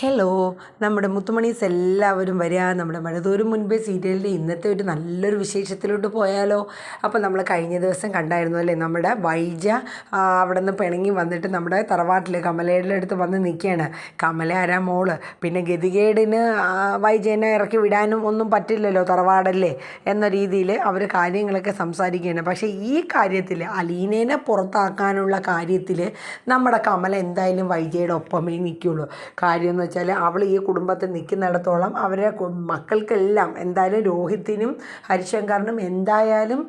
Hello നമ്മുടെ മുത്തുമണീസ് എല്ലാവരും വരിക. നമ്മുടെ മഴതോരും മുൻപേ സീരിയലിന്റെ ഇന്നത്തെ ഒരു നല്ലൊരു വിശേഷത്തിലോട്ട് പോയാലോ. അപ്പോൾ നമ്മൾ കഴിഞ്ഞ ദിവസം കണ്ടായിരുന്നു അല്ലേ? നമ്മുടെ വൈജ അവിടെ നിന്ന് പിണങ്ങി വന്നിട്ട് നമ്മുടെ തറവാട്ടിൽ കമലയുടെ അടുത്ത് വന്ന് നിൽക്കുകയാണ്. കമല ആരാ മോൾ? പിന്നെ ഗതികേടിന് വൈജേനെ ഇറക്കി വിടാനും ഒന്നും പറ്റില്ലല്ലോ തറവാടല്ലേ? എന്ന രീതിയിൽ അവർ കാര്യങ്ങളൊക്കെ സംസാരിക്കുകയാണ്. പക്ഷേ ഈ കാര്യത്തിൽ അലീനേനെ പുറത്താക്കാനുള്ള കാര്യത്തിൽ നമ്മുടെ കമല എന്തായാലും വൈജയുടെ ഒപ്പമേ നിൽക്കുകയുള്ളൂ. കാര്യം വെച്ചാൽ അവൾ ഈ കുടുംബത്തിൽ നിൽക്കുന്നിടത്തോളം അവരെ മക്കൾക്കെല്ലാം എന്തായാലും രോഹിത്തിനും ഹരിശങ്കറിനും എന്തായാലും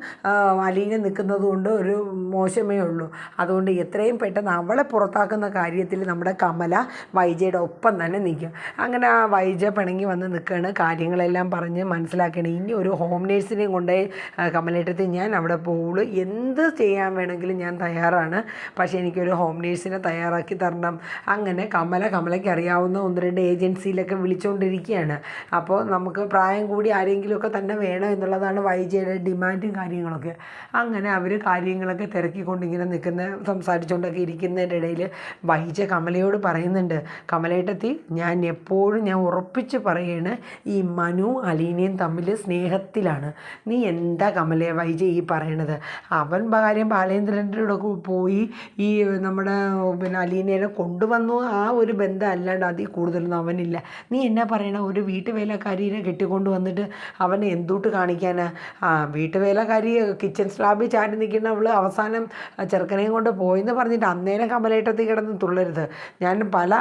അലീനെ നിൽക്കുന്നത് കൊണ്ട് ഒരു മോശമേ ഉള്ളൂ. അതുകൊണ്ട് എത്രയും പെട്ടെന്ന് അവളെ പുറത്താക്കുന്ന കാര്യത്തിൽ നമ്മുടെ കമല വൈജയുടെ ഒപ്പം തന്നെ നിൽക്കും. അങ്ങനെ ആ വൈജ പിണങ്ങി വന്ന് നിൽക്കുകയാണ്. കാര്യങ്ങളെല്ലാം പറഞ്ഞ് മനസ്സിലാക്കണം ഇനി ഒരു ഹോം നേഴ്സിനെയും കൊണ്ടുപോയി ആ, കമലേട്ടത്തിൽ ഞാൻ അവിടെ പോകുള്ളൂ എന്ത് ചെയ്യാൻ വേണമെങ്കിലും ഞാൻ തയ്യാറാണ്. പക്ഷേ എനിക്കൊരു ഹോം നേഴ്സിനെ തയ്യാറാക്കി തരണം. അങ്ങനെ കമല കമലയ്ക്ക് അറിയാവുന്ന ഒന്ന് രണ്ട് ഏജൻസിയിലൊക്കെ വിളിച്ചുകൊണ്ടിരിക്കുകയാണ് അപ്പോൾ നമുക്ക് പ്രായം കൂടി ആരെങ്കിലുമൊക്കെ തന്നെ വേണം എന്നുള്ളതാണ് വൈ വൈജയുടെ ഡിമാൻഡും കാര്യങ്ങളൊക്കെ. അങ്ങനെ അവർ കാര്യങ്ങളൊക്കെ തിരക്കിക്കൊണ്ട് ഇങ്ങനെ നിൽക്കുന്ന സംസാരിച്ചുകൊണ്ടൊക്കെ ഇരിക്കുന്നതിന്റെ ഇടയിൽ വൈജ കമലയോട് പറയുന്നുണ്ട്. കമലേട്ടത്തി ഞാൻ എപ്പോഴും ഞാൻ ഉറപ്പിച്ച് പറയാണ് ഈ മനു അലീനയും തമ്മിൽ സ്നേഹത്തിലാണ്. നീ എന്താ കമലയെ വൈജ ഈ പറയണത്? അവൻ കാര്യം ബാലേന്ദ്രന്റെ കൂടെ പോയി ഈ നമ്മുടെ പിന്നെ അലീനയെ കൊണ്ടുവന്നു. ആ ഒരു ബന്ധം അല്ലാണ്ട് അതിൽ കൂടുതലൊന്നും അവനില്ല. നീ എന്നാ പറയണ? ഒരു വീട്ടുവേലക്കാരിനെ കെട്ടിക്കൊണ്ട് വന്നിട്ട് അവനെ എന്തൂട്ട് കാണിക്കാനാ? ആ വീട്ടുവേലക്കാരി കിച്ചൺ സ്ലാബിൽ ചാടി നിൽക്കുന്ന അവൾ അവസാനം ചെറുക്കനെയും കൊണ്ട് പോയെന്ന് പറഞ്ഞിട്ട് അന്നേരം കമലേട്ടത്തിൽ കിടന്ന് തുള്ളരുത്. ഞാൻ പല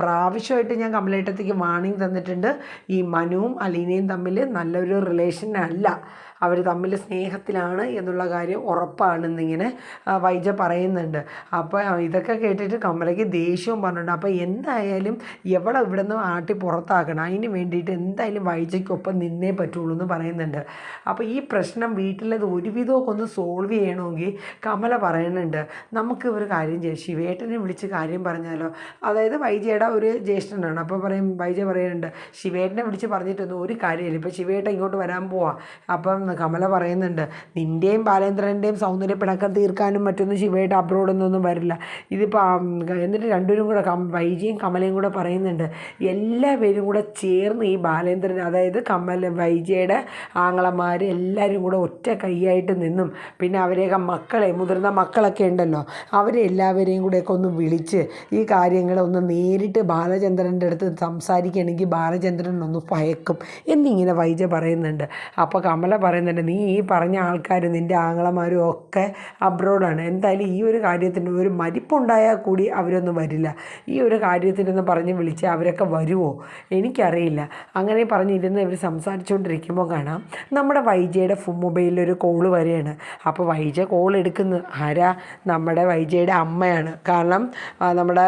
പ്രാവശ്യമായിട്ട് ഞാൻ കമലേട്ടത്തേക്ക് വാണിംഗ് തന്നിട്ടുണ്ട്. ഈ മനുവും അലീനയും തമ്മിൽ നല്ലൊരു റിലേഷൻ അല്ല. അവർ തമ്മിൽ സ്നേഹത്തിലാണ് എന്നുള്ള കാര്യം ഉറപ്പാണെന്നിങ്ങനെ വൈജ പറയുന്നുണ്ട്. അപ്പോൾ ഇതൊക്കെ കേട്ടിട്ട് കമലയ്ക്ക് ദേഷ്യവും പറഞ്ഞിട്ടുണ്ട്. അപ്പോൾ എന്തായാലും എവളെ ഇവിടെ നിന്ന് ആട്ടി പുറത്താക്കണം? അതിന് വേണ്ടിയിട്ട് എന്തായാലും വൈജയ്ക്കൊപ്പം നിന്നേ പറ്റുള്ളൂ എന്ന് പറയുന്നുണ്ട്. അപ്പോൾ ഈ പ്രശ്നം വീട്ടിലത് ഒരുവിധമൊക്കെ ഒന്ന് സോൾവ് ചെയ്യണമെങ്കിൽ കമല പറയുന്നുണ്ട്. നമുക്ക് ഒരു കാര്യം ചെയ്യാം. ശിവേട്ടനെ വിളിച്ച് കാര്യം പറഞ്ഞാലോ? അതായത് വൈജയുടെ ഒരു ജ്യേഷ്ഠനാണ്. അപ്പോൾ പറയും വൈജ പറയുന്നുണ്ട് ശിവേട്ടനെ വിളിച്ച് പറഞ്ഞിട്ടൊന്നും ഒരു കാര്യമില്ല. ഇപ്പോൾ ശിവേട്ടൻ ഇങ്ങോട്ട് വരാൻ പോവാ. അപ്പം കമല പറയുന്നുണ്ട് നിന്റെയും ബാലേന്ദ്രന്റെയും സൗന്ദര്യ പിണക്കം തീർക്കാനും മറ്റൊന്നും ശിവേട്ട അബ്രോഡൊന്നും വരില്ല. ഇതിപ്പോൾ എന്നിട്ട് രണ്ടുപേരും കൂടെ വൈജിയും കമലയും കൂടെ പറയുന്നുണ്ട് എല്ലാവരും കൂടെ ചേർന്ന് ഈ ബാലേന്ദ്രൻ അതായത് കമൽ വൈജയുടെ ആങ്ങളമാർ എല്ലാവരും കൂടെ ഒറ്റ കൈയായിട്ട് നിന്നും പിന്നെ അവരെയൊക്കെ മക്കളെ മുതിർന്ന മക്കളൊക്കെ ഉണ്ടല്ലോ അവരെ എല്ലാവരെയും കൂടെയൊക്കെ ഒന്ന് വിളിച്ച് ഈ കാര്യങ്ങളൊന്ന് നേരിട്ട് ബാലചന്ദ്രന്റെ അടുത്ത് സംസാരിക്കുകയാണെങ്കിൽ ബാലചന്ദ്രൻ ഒന്ന് ഭയക്കും എന്നിങ്ങനെ വൈജ പറയുന്നുണ്ട്. അപ്പോൾ കമല പറയുന്നുണ്ട് നീ ഈ പറഞ്ഞ ആൾക്കാർ നിന്റെ ആങ്ങളമാരും ഒക്കെ അബ്രോഡാണ് എന്തായാലും ഈ ഒരു കാര്യത്തിന് ഒരു മരിപ്പുണ്ടായാൽ കൂടി അവരൊന്നും വരില്ല. ഈ ഒരു കാര്യത്തിനെന്ന് പറഞ്ഞ് വിളിച്ച് അവരൊക്കെ വരുമോ എനിക്കറിയില്ല. അങ്ങനെ പറഞ്ഞിരുന്ന് ഇവർ സംസാരിച്ചുകൊണ്ടിരിക്കുമ്പോൾ കാണാം. നമ്മുടെ വൈജയുടെ ഒരു കോൾ വരികയാണ് അപ്പോൾ വൈജ കോൾ എടുക്കുന്നത് ആരാ? നമ്മുടെ വൈജയുടെ അമ്മയാണ്. കാരണം നമ്മുടെ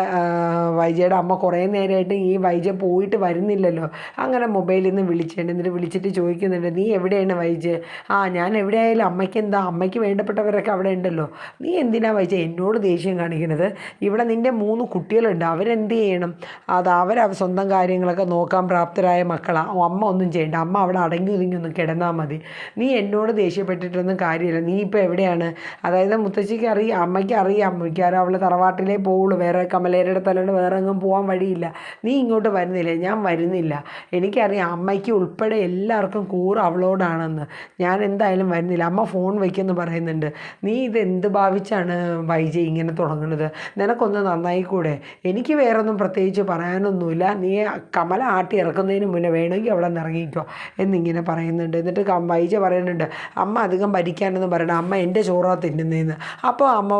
വൈജയുടെ അമ്മ കുറേ നേരമായിട്ട് ഈ വൈജ പോയിട്ട് വരുന്നില്ലല്ലോ. അങ്ങനെ മൊബൈലിൽ നിന്ന് വിളിച്ചിട്ടുണ്ട് എന്നിട്ട് വിളിച്ചിട്ട് ചോദിക്കുന്നുണ്ട് നീ എവിടെയാണ് വൈജ? ആ ഞാൻ എവിടെയായാലും അമ്മയ്ക്ക് എന്താ അമ്മയ്ക്ക് വേണ്ടപ്പെട്ടവരൊക്കെ അവിടെ ഉണ്ടല്ലോ. നീ എന്തിനാ വൈജ എന്നോട് ദേഷ്യം കാണിക്കുന്നത് ഇവിടെ നിന്റെ മൂന്ന് കുട്ടികളുണ്ട്. അവരെന്ത് ചെയ്യണം? അത് അവർ സ്വന്തം കാര്യങ്ങളൊക്കെ നോക്കാൻ പ്രാപ്തരായ മക്കളാണ് അമ്മ ഒന്നും ചെയ്യണ്ട. അമ്മ അവിടെ അടങ്ങി ഒതുങ്ങി ഒന്ന് കിടന്നാൽ മതി. നീ എന്നോട് ദേഷ്യപ്പെട്ടിട്ടൊന്നും കാര്യമില്ല. നീ ഇപ്പോൾ എവിടെയാണ്? അതായത് മുത്തശ്ശിക്ക് അറിയാം അമ്മയ്ക്ക് അറിയാം. മിക്കാരും അവൾ തറവാട്ടിലേ പോവുള്ളൂ. വേറെ കമലേരുടെ തലണ്ട് വേറെ എങ്ങും പോകാൻ വഴിയില്ല. നീ ഇങ്ങോട്ട് വരുന്നില്ല? ഞാൻ വരുന്നില്ല. എനിക്കറിയാം അമ്മയ്ക്ക് ഉൾപ്പെടെ എല്ലാവർക്കും കൂറ് അവളോടാണെന്ന്. ഞാൻ എന്തായാലും വരുന്നില്ല. അമ്മ ഫോൺ വയ്ക്കുമെന്ന് പറയുന്നുണ്ട്. നീ ഇത് എന്ത് ഭാവിച്ചാണ് വൈജയ് ഇങ്ങനെ തുടങ്ങുന്നത്? നിനക്കൊന്ന് നന്നായിക്കൂടെ? എനിക്ക് വേറൊന്നും പ്രത്യേകിച്ച് പറയാനൊന്നുമില്ല നീ കമല ആട്ടി ഇറക്കുന്നതിന് മുന്നേ വേണമെങ്കിൽ അവിടെ നിന്ന് ഇറങ്ങിക്കോ എന്നിങ്ങനെ പറയുന്നുണ്ട്. എന്നിട്ട് വൈജ പറയുന്നുണ്ട് അമ്മ അധികം ഭരിക്കാനൊന്നും പറയണം അമ്മ എന്റെ ചോറാ തിന്നുന്നതെന്ന് അപ്പോൾ അമ്മ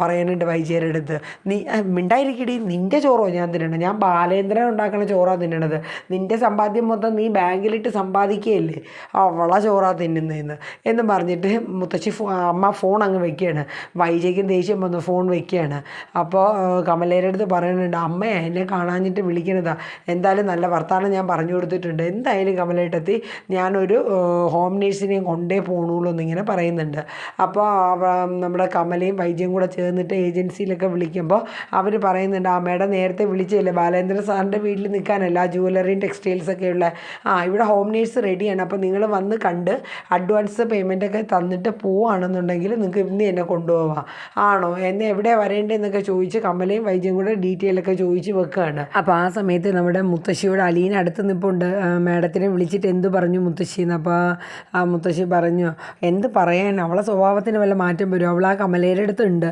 പറയുന്നുണ്ട് വൈജയുടെ അടുത്ത് നീ മിണ്ടായിരിക്കടി. നിന്റെ ചോറോ ഞാൻ തിന്നണം. ഞാൻ ബാലേന്ദ്രൻ ഉണ്ടാക്കുന്ന ചോറാ തിന്നണത്. നിന്റെ സമ്പാദ്യം മൊത്തം നീ ബാങ്കിലിട്ട് സമ്പാദിക്കുകയല്ലേ? അവളാ ചോറാ തിന്നുന്നതെന്ന് എന്ന് പറഞ്ഞിട്ട് മുത്തശ്ശി അമ്മ ഫോൺ അങ്ങ് വെക്കുകയാണ്. വൈജയ്ക്കും ദേഷ്യം വന്ന് ഫോൺ വെക്കുകയാണ്. അപ്പോൾ കമലേരുടെ അടുത്ത് പറയുന്നുണ്ട് അമ്മ എന്നെ കാണാഞ്ഞിട്ട് വിളിക്കണതാ എന്തായാലും നല്ല വർത്തമാനം ഞാൻ പറഞ്ഞു കൊടുത്തിട്ടുണ്ട്. എന്തായാലും കമലേട്ടത്തി ഞാനൊരു ഹോം നേഴ്സിനെയും കൊണ്ടേ പോകണുള്ളൂ എന്നിങ്ങനെ പറയുന്നുണ്ട്. അപ്പോൾ നമ്മുടെ കമലയും വൈദ്യം കൂടെ ചേർന്നിട്ട് ഏജൻസിയിലൊക്കെ വിളിക്കുമ്പോൾ അവർ പറയുന്നുണ്ട് ആ മേഡം നേരത്തെ വിളിച്ചില്ലേ ബാലേന്ദ്ര സാറിന്റെ വീട്ടിൽ നിൽക്കാനല്ല? ജുവലറിയും ടെക്സ്റ്റൈൽസൊക്കെ ഉള്ള. ആ ഇവിടെ ഹോം നേഴ്സ് റെഡിയാണ് അപ്പോൾ നിങ്ങൾ വന്ന് കണ്ട് അഡ്വാൻസ് പേയ്മെന്റൊക്കെ തന്നിട്ട് പോവുകയാണെന്നുണ്ടെങ്കിൽ നിങ്ങൾക്ക് ഇന്ന് എന്നെ കൊണ്ടുപോവാം. ആണോ? എന്നെ എവിടെ വരേണ്ടതെന്നൊക്കെ ചോദിച്ച് കമലയും വൈദ്യം കൂടെ ഡീറ്റെയിൽ ഒക്കെ ചോദിച്ച് വെക്കുകയാണ് അപ്പോൾ ആ സമയത്ത് നമ്മുടെ മുത്തശ്ശിയോട് അലീന അടുത്ത് നിൽപ്പുണ്ട് മാഡത്തിനെ വിളിച്ചിട്ട് എന്ത് പറഞ്ഞു മുത്തശ്ശിന്ന് അപ്പോൾ ആ മുത്തശ്ശി പറഞ്ഞു എന്ത് പറയാൻ? അവളെ സ്വഭാവത്തിന് വല്ല മാറ്റം വരും? അവൾ ആ അടുത്തുണ്ട്.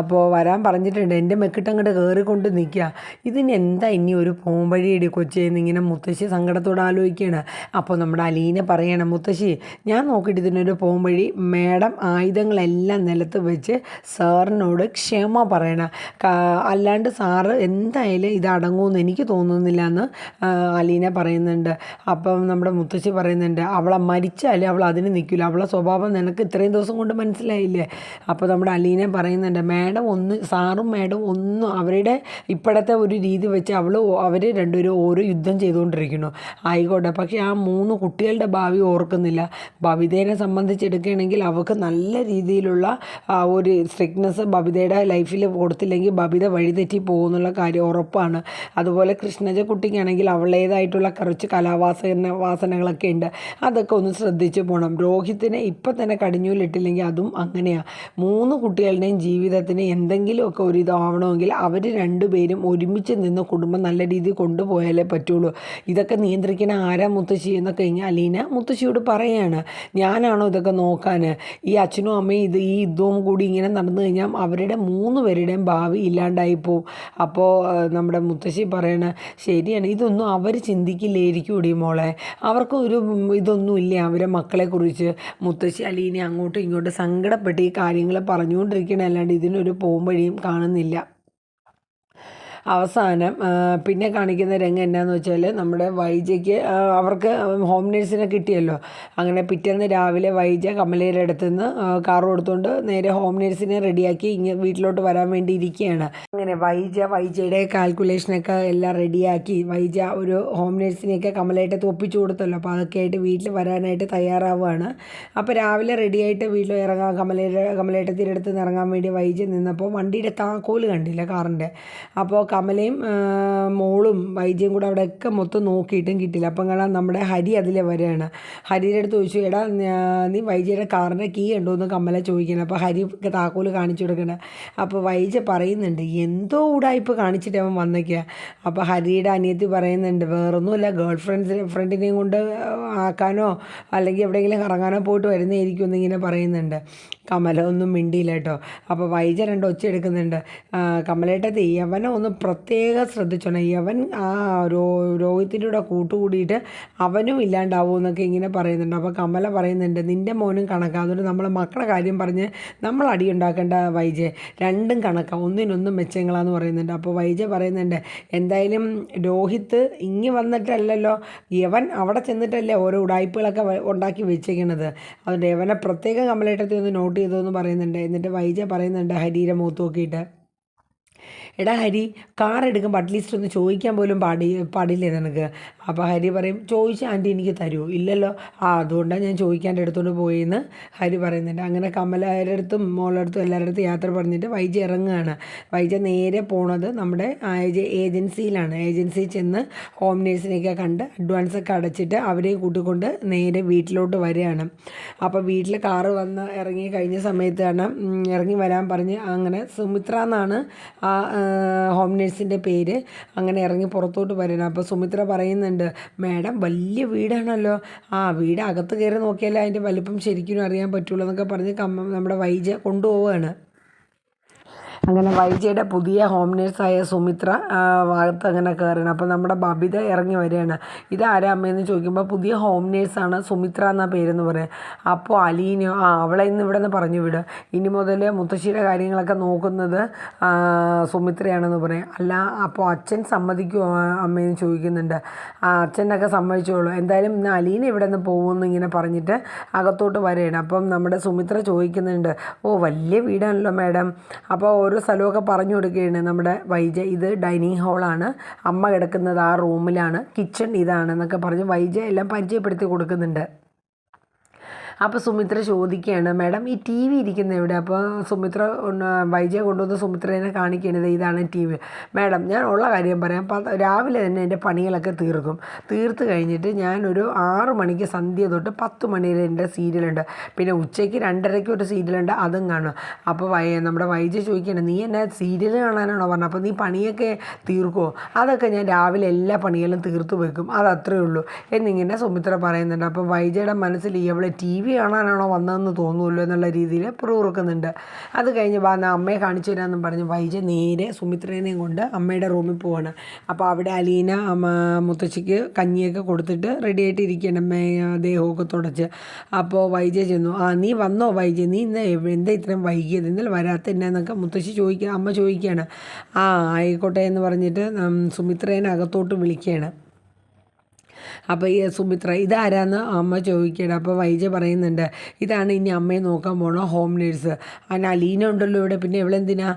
അപ്പോൾ വരാൻ പറഞ്ഞിട്ടുണ്ട്. എന്റെ മെക്കിട്ടങ്ങോട്ട് കയറിക്കൊണ്ട് നിൽക്കുക ഇതിന് എന്താ ഇനി ഒരു പോംവഴിയിടി കൊച്ചേന്ന് ഇങ്ങനെ മുത്തശ്ശി സങ്കടത്തോട് ആലോചിക്കുകയാണ് അപ്പോൾ നമ്മുടെ അലീന പറയണം മുത്തശ്ശി ഞാൻ നോക്കിയിട്ട് ഇതിനൊരു പോംവഴി മാഡം ആയുധങ്ങളെല്ലാം നിലത്ത് വെച്ച് സാറിനോട് ക്ഷമ പറയണം. അല്ലാണ്ട് സാറ് എന്തായാലും ഇത് എനിക്ക് തോന്നുന്നില്ല എന്ന് അലീന പറയുന്നുണ്ട്. അപ്പം നമ്മുടെ മുത്തശ്ശി പറയുന്നുണ്ട് അവളെ മരിച്ചാലും അവൾ അതിന് നിൽക്കില്ല അവളെ സ്വഭാവം നിനക്ക് ഇത്രയും ദിവസം കൊണ്ട് മനസ്സിലായില്ലേ? അപ്പോൾ നമ്മുടെ അലീന പറയുന്നുണ്ട് മാഡം ഒന്ന് സാറും മാഡം ഒന്നും അവരുടെ ഇപ്പോഴത്തെ ഒരു രീതി വെച്ച് അവൾ അവർ രണ്ടുപേരും ഓരോ യുദ്ധം ചെയ്തുകൊണ്ടിരിക്കുന്നു. ആയിക്കോട്ടെ. പക്ഷേ ആ മൂന്ന് കുട്ടികളുടെ ഭാവി ഓർക്കുന്നില്ല. ബബിതേനെ സംബന്ധിച്ചെടുക്കുകയാണെങ്കിൽ അവൾക്ക് നല്ല രീതിയിലുള്ള ഒരു സ്ട്രിക്ട്നെസ് ബബിതയുടെ ലൈഫിൽ കൊടുത്തില്ലെങ്കിൽ ബബിത വഴിതെറ്റി പോകുന്നുള്ള കാര്യം ഉറപ്പാണ്. അതുപോലെ കൃഷ്ണജ കുട്ടിക്കാണെങ്കിൽ അവളുടേതായിട്ടുള്ള കുറച്ച് കലാവാസന വാസനകളൊക്കെ ഉണ്ട്. അതൊക്കെ ഒന്ന് ശ്രദ്ധിച്ച് പോകണം രോഹിത്തിനെ ഇപ്പം തന്നെ കടിഞ്ഞൂലിട്ടില്ലെങ്കിൽ അതും അങ്ങനെയാണ് മൂന്ന് കുട്ടികളുടെയും ജീവിതത്തിന് എന്തെങ്കിലുമൊക്കെ ഒരു ഇതാവണമെങ്കിൽ അവർ രണ്ടുപേരും ഒരുമിച്ച് നിന്ന് കുടുംബം നല്ല രീതിയിൽ കൊണ്ടുപോയാലേ പറ്റുള്ളൂ. ഇതൊക്കെ നിയന്ത്രിക്കണ ആരാ മുത്തശ്ശി എന്നൊക്കെ കഴിഞ്ഞാൽ അലീന മുത്തശ്ശിയോട് പറയാണ്. ഞാനാണോ ഇതൊക്കെ നോക്കാൻ? ഈ അച്ഛനും അമ്മയും ഇത് ഈ യുദ്ധവും കൂടി ഇങ്ങനെ നടന്നു കഴിഞ്ഞാൽ അവരുടെ മൂന്ന് പേരുടെയും ഭാവി ഇല്ലാണ്ടായി പോവും. അപ്പോൾ നമ്മുടെ മുത്തശ്ശി പറയണ? ശരിയാണ്. ഇതൊന്നും അവർ ചിന്തിക്കില്ലായിരിക്കും ഇടി മോളെ. അവർക്ക് ഒരു ഉം, ഇതൊന്നും ഇല്ല അവരെ മക്കളെക്കുറിച്ച് മുത്തശ്ശി അലീനെ അങ്ങോട്ടും ഇങ്ങോട്ടും സങ്കടപ്പെട്ട് ഈ കാര്യങ്ങൾ പറഞ്ഞുകൊണ്ടിരിക്കണ. അല്ലാണ്ട് ഇതിനൊരു പോംവഴിയും കാണുന്നില്ല. അവസാനം പിന്നെ കാണിക്കുന്ന രംഗം എന്നാന്ന് വെച്ചാൽ നമ്മുടെ വൈജയ്ക്ക് അവർക്ക് ഹോം നേഴ്സിനെ കിട്ടിയല്ലോ. അങ്ങനെ പിറ്റേന്ന് രാവിലെ വൈജ കമലയുടെ അടുത്ത് നിന്ന് കാർ കൊടുത്തുകൊണ്ട് നേരെ ഹോം നേഴ്സിനെ റെഡിയാക്കി ഇങ്ങനെ വീട്ടിലോട്ട് വരാൻ വേണ്ടി ഇരിക്കുകയാണ്. അങ്ങനെ വൈജ വൈജയുടെ കാൽക്കുലേഷനൊക്കെ എല്ലാം റെഡിയാക്കി വൈജ ഒരു ഹോം നേഴ്സിനെയൊക്കെ കമലയായിട്ട് ഒപ്പിച്ചു കൊടുത്തല്ലോ. അപ്പോൾ അതൊക്കെ ആയിട്ട് വീട്ടിൽ വരാനായിട്ട് തയ്യാറാവുകയാണ്. അപ്പോൾ രാവിലെ റെഡിയായിട്ട് വീട്ടിൽ ഇറങ്ങാൻ കമലയുടെ കമലേട്ടത്തിന്റെ അടുത്ത് നിന്ന് ഇറങ്ങാൻ വേണ്ടി വൈജ നിന്നപ്പോൾ വണ്ടിയുടെ താക്കോൽ കണ്ടില്ല കാറിന്റെ അപ്പോൾ കമലയും മോളും വൈദ്യം കൂടെ അവിടെ ഒക്കെ മൊത്തം നോക്കിയിട്ടും കിട്ടില്ല അപ്പം കാണാൻ നമ്മുടെ ഹരി അതിലെ വരികയാണ്. ഹരിയുടെ അടുത്ത് ചോദിച്ചു എടാ നീ വൈജയുടെ കാറിന്റെ കീ ഉണ്ടോ എന്ന് കമല ചോദിക്കണം അപ്പോൾ ഹരി താക്കോൽ കാണിച്ചു കൊടുക്കണം അപ്പോൾ വൈജ പറയുന്നുണ്ട് എന്തോ ഉടായ്പ് കാണിച്ചിട്ട് അവൻ വന്നേക്കുക അപ്പോൾ ഹരിയുടെ അനിയത്തി പറയുന്നുണ്ട് വേറൊന്നുമില്ല ഗേൾ ഫ്രണ്ട്സിനെ ഫ്രണ്ടിനെയും കൊണ്ട് ആക്കാനോ അല്ലെങ്കിൽ എവിടെയെങ്കിലും കറങ്ങാനോ പോയിട്ട് വരുന്നതായിരിക്കും എന്നിങ്ങനെ പറയുന്നുണ്ട്. കമല ഒന്നും മിണ്ടിയില്ല കേട്ടോ. അപ്പോൾ വൈജ രണ്ട് ഒച്ച എടുക്കുന്നുണ്ട്. കമലേട്ടത്തി യവനെ ഒന്ന് പ്രത്യേകം ശ്രദ്ധിച്ചോണം. യവൻ ആ രോ രോഹിത്തിന്റെ കൂടെ കൂട്ടുകൂടിയിട്ട് അവനും ഇല്ലാണ്ടാവും എന്നൊക്കെ ഇങ്ങനെ പറയുന്നുണ്ട്. അപ്പോൾ കമല പറയുന്നുണ്ട് നിന്റെ മോനും കണക്കാ. അതുകൊണ്ട് നമ്മളെ മക്കളെ കാര്യം പറഞ്ഞ് നമ്മൾ അടി ഉണ്ടാക്കേണ്ട വൈജെ. രണ്ടും കണക്കാണ് ഒന്നിനൊന്നും മെച്ചങ്ങളാന്ന് പറയുന്നുണ്ട്. അപ്പോൾ വൈജ പറയുന്നുണ്ട് എന്തായാലും രോഹിത്ത് ഇങ്ങി വന്നിട്ടല്ലല്ലോ. യവൻ അവിടെ ചെന്നിട്ടല്ലേ ഓരോ ഉടായ്പകളൊക്കെ ഉണ്ടാക്കി വെച്ചേക്കണത്. അതുകൊണ്ട് യവനെ പ്രത്യേകം കമലേട്ടത്തിൽ ഒന്ന് നോട്ട് ചെയ്തതെന്ന് പറയുന്നുണ്ട്. എന്നിട്ട് വൈജ പറയുന്നുണ്ട് ഹരീരെ മൂത്ത് നോക്കിയിട്ട്. എടാ ഹരി കാർ എടുക്കുമ്പോൾ അറ്റ്ലീസ്റ്റ് ഒന്ന് ചോദിക്കാൻ പോലും പാടി പാടില്ലേ നിനക്ക്? അപ്പോൾ ഹരി പറയും ചോദിച്ച ആന്റി എനിക്ക് തരുമോ ഇല്ലല്ലോ. ആ അതുകൊണ്ടാണ് ഞാൻ ചോദിക്കാന്റെ എടുത്തുകൊണ്ട് പോയെന്ന് ഹരി പറയുന്നുണ്ട്. അങ്ങനെ കമലയുടെ അടുത്തും മോളുടെ അടുത്തും എല്ലാവരുടെ അടുത്തും യാത്ര പറഞ്ഞിട്ട് വൈജ ഇറങ്ങുകയാണ്. വൈജ നേരെ പോണത് നമ്മുടെ ഏജ- ഏജൻസിയിലാണ്. ഏജൻസിയിൽ ചെന്ന് ഹോം നേഴ്സിനെയൊക്കെ കണ്ട് അഡ്വാൻസ് ഒക്കെ അടച്ചിട്ട് അവരെ കൂട്ടിക്കൊണ്ട് നേരെ വീട്ടിലോട്ട് വരികയാണ്. അപ്പോൾ വീട്ടിൽ കാറ് വന്ന് ഇറങ്ങി കഴിഞ്ഞ സമയത്താണ് ഇറങ്ങി വരാൻ പറഞ്ഞ് അങ്ങനെ സുമിത്ര എന്നാണ് ആ, ഹോം നേഴ്സിന്റെ പേര് അങ്ങനെ ഇറങ്ങി പുറത്തോട്ട് വരണം. അപ്പോൾ സുമിത്ര പറയുന്നുണ്ട് മാഡം വലിയ വീടാണല്ലോ. ആ വീട് അകത്ത് കയറി നോക്കിയാലേ അതിന്റെ വലിപ്പം ശരിക്കും അറിയാൻ പറ്റുള്ളൂ എന്നൊക്കെ പറഞ്ഞ് കമ്മ നമ്മുടെ വൈജ കൊണ്ടുപോവുകയാണ് അങ്ങനെ വൈജയുടെ പുതിയ ഹോം നേഴ്സായ സുമിത്ര ഭാഗത്ത് അങ്ങനെ കയറണം അപ്പോൾ നമ്മുടെ ബബിത ഇറങ്ങി വരികയാണ്. ഇത് അമ്മയെന്ന് ചോദിക്കുമ്പോൾ പുതിയ ഹോം നേഴ്സാണ് സുമിത്ര എന്ന പേരെന്ന് പറയാം. അപ്പോൾ അലീനോ ആ അവളെ ഇന്ന് ഇവിടെ നിന്ന് പറഞ്ഞു വിടുക ഇനി മുതൽ മുത്തശ്ശിയുടെ കാര്യങ്ങളൊക്കെ നോക്കുന്നത് സുമിത്രയാണെന്ന് പറയും. അല്ല അപ്പോൾ അച്ഛൻ സമ്മതിക്കുമോ അമ്മയെന്ന് ചോദിക്കുന്നുണ്ട്. അച്ഛനൊക്കെ സമ്മതിച്ചോളൂ. എന്തായാലും ഇന്ന് അലീന ഇവിടെ നിന്ന് പോകുമെന്ന് ഇങ്ങനെ പറഞ്ഞിട്ട് അകത്തോട്ട് വരികയാണ്. അപ്പം നമ്മുടെ സുമിത്ര ചോദിക്കുന്നുണ്ട് ഓ വലിയ വീടാണല്ലോ മാഡം. അപ്പോൾ ഓരോ സ്ഥലമൊക്കെ പറഞ്ഞു കൊടുക്കുകയാണ് നമ്മുടെ വൈജ. ഇത് ഡൈനിങ് ഹാളാണ്. അമ്മ കിടക്കുന്നത് ആ റൂമിലാണ്. കിച്ചൺ ഇതാണ് എന്നൊക്കെ പറഞ്ഞ് വൈജ എല്ലാം പരിചയപ്പെടുത്തി കൊടുക്കുന്നുണ്ട്. അപ്പോൾ സുമിത്ര ചോദിക്കുകയാണ് മാഡം ഈ ടി വി ഇരിക്കുന്ന എവിടെ? അപ്പോൾ സുമിത്ര വൈജയ വൈജയെ കൊണ്ടുവന്ന് സുമിത്രേനെ കാണിക്കണത് ഇതാണ് ടി വി. മാഡം ഞാൻ ഉള്ള കാര്യം പറയാം. രാവിലെ തന്നെ എന്റെ പണികളൊക്കെ തീർക്കും. തീർത്ത് കഴിഞ്ഞിട്ട് ഞാനൊരു ആറ് മണിക്ക് സന്ധ്യ തൊട്ട് പത്ത് മണി വരെ എന്റെ സീരിയലുണ്ട്. പിന്നെ ഉച്ചയ്ക്ക് രണ്ടരയ്ക്ക് ഒരു സീരിയലുണ്ട് അതും കാണും. അപ്പോൾ വൈ നമ്മുടെ വൈജ ചോദിക്കണം നീ എന്നെ സീരിയൽ കാണാനാണോ പറഞ്ഞത്? അപ്പോൾ നീ പണിയൊക്കെ തീർക്കുമോ അതൊക്കെ ഞാൻ രാവിലെ എല്ലാ പണികളും തീർത്തു വെക്കും. അത് ഉള്ളൂ. എന്നിങ്ങനെ സുമിത്ര പറയുന്നുണ്ട്. അപ്പോൾ വൈജയുടെ മനസ്സിൽ ഇവളെ ടി വി കാണാനാണോ വന്നതെന്ന് തോന്നുമല്ലോ എന്നുള്ള രീതിയിൽ പുറകുറുക്കുന്നുണ്ട്. അത് കഴിഞ്ഞ് വാ അമ്മയെ കാണിച്ചു തരാമെന്നും പറഞ്ഞ്. വൈജ നേരെ സുമിത്രേനെയും കൊണ്ട് അമ്മയുടെ റൂമിൽ പോവാണ്. അപ്പോൾ അവിടെ അലീന മുത്തശ്ശിക്ക് കഞ്ഞിയൊക്കെ കൊടുത്തിട്ട് റെഡി ആയിട്ട് ഇരിക്കണം ദേഹമൊക്കെ തുടച്ച്. അപ്പോൾ വൈജ ചെന്നു. ആ നീ വന്നോ വൈജ? നീ ഇന്ന് എന്താ ഇത്രയും വൈകിയത്? ഇന്നലെ വരാത്ത എന്നൊക്കെ മുത്തശ്ശി ചോദിക്കുക അമ്മ ചോദിക്കുകയാണ്. ആ ആയിക്കോട്ടെ എന്ന് പറഞ്ഞിട്ട് സുമിത്രേനെ അകത്തോട്ട് വിളിക്കുകയാണ്. അപ്പോൾ ഈ സുമിത്ര ഇതാരാന്ന് അമ്മ ചോദിക്കണം. അപ്പോൾ വൈജ പറയുന്നുണ്ട് ഇതാണ് ഇനി അമ്മയെ നോക്കാൻ പോണ ഹോം നേഴ്സ് അതിന് അലീന ഉണ്ടല്ലോ ഇവിടെ പിന്നെ ഇവളെന്തിനാ?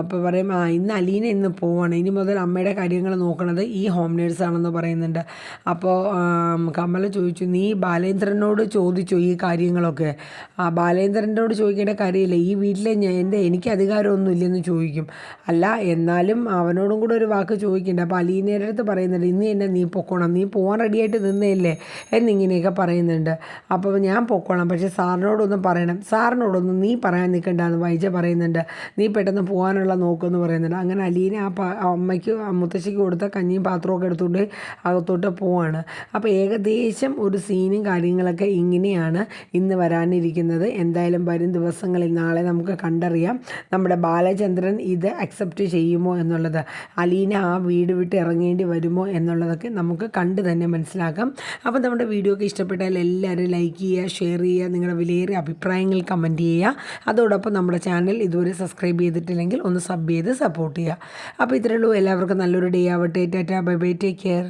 അപ്പോൾ പറയും ആ ഇന്ന് അലീന ഇന്ന് പോവാണ്. ഇനി മുതൽ അമ്മയുടെ കാര്യങ്ങൾ നോക്കണത് ഈ ഹോം നേഴ്സാണെന്ന് പറയുന്നുണ്ട്. അപ്പോൾ കമല ചോദിച്ചു നീ ബാലേന്ദ്രനോട് ചോദിച്ചു ഈ കാര്യങ്ങളൊക്കെ? ആ ബാലേന്ദ്രനോട് ചോദിക്കേണ്ട കാര്യമില്ല. ഈ വീട്ടിലെ ഞാൻ എന്റെ എനിക്ക് അധികാരമൊന്നും ഇല്ലെന്ന് ചോദിക്കും. അല്ല എന്നാലും അവനോടും കൂടെ ഒരു വാക്ക് ചോദിക്കേണ്ട. അപ്പോൾ അലീനയുടെ അടുത്ത് പറയുന്നുണ്ട് ഇന്ന് എന്നെ നീ പൊക്കോണം നീ പോകാൻ റെഡിയായിട്ട് നിന്നേയില്ലേ എന്നിങ്ങനെയൊക്കെ പറയുന്നുണ്ട്. അപ്പോൾ ഞാൻ പൊക്കോളാം. പക്ഷേ സാറിനോടൊന്നും പറയണം. സാറിനോടൊന്നും നീ പറയാൻ നിൽക്കണ്ടെന്ന് വൈജ പറയുന്നുണ്ട്. നീ പെട്ടെന്ന് പോകാനുള്ള നോക്കുമെന്ന് പറയുന്നുണ്ട്. അങ്ങനെ അലീന ആ അമ്മയ്ക്ക് മുത്തശ്ശിക്ക് കൊടുത്ത കഞ്ഞിയും പാത്രമൊക്കെ എടുത്തുകൊണ്ട് അകത്തോട്ട് പോവാണ്. അപ്പോൾ ഏകദേശം ഒരു സീനും കാര്യങ്ങളൊക്കെ ഇങ്ങനെയാണ് ഇന്ന് വരാനിരിക്കുന്നത്. എന്തായാലും വരും ദിവസങ്ങളിൽ നാളെ നമുക്ക് കണ്ടറിയാം നമ്മുടെ ബാലചന്ദ്രൻ ഇത് അക്സെപ്റ്റ് ചെയ്യുമോ എന്നുള്ളത്. അലീന ആ വീട് വിട്ട് ഇറങ്ങേണ്ടി വരുമോ എന്നുള്ളതൊക്കെ നമുക്ക് കണ്ട് തന്നെ മനസ്സിലാക്കാം. അപ്പോൾ നമ്മുടെ വീഡിയോ ഒക്കെ ഇഷ്ടപ്പെട്ടാൽ എല്ലാവരും ലൈക്ക് ചെയ്യുക ഷെയർ ചെയ്യുക നിങ്ങളുടെ വിലയേറിയ അഭിപ്രായങ്ങൾ കമന്റ് ചെയ്യുക. അതോടൊപ്പം നമ്മുടെ ചാനൽ ഇതുവരെ സബ്സ്ക്രൈബ് ചെയ്തിട്ടില്ലെങ്കിൽ ഒന്ന് സബ് ചെയ്ത് സപ്പോർട്ട് ചെയ്യുക. അപ്പോൾ ഇത്രയേ ഉള്ളൂ. എല്ലാവർക്കും നല്ലൊരു ഡേ ആവട്ടെ. Tata bye bye take care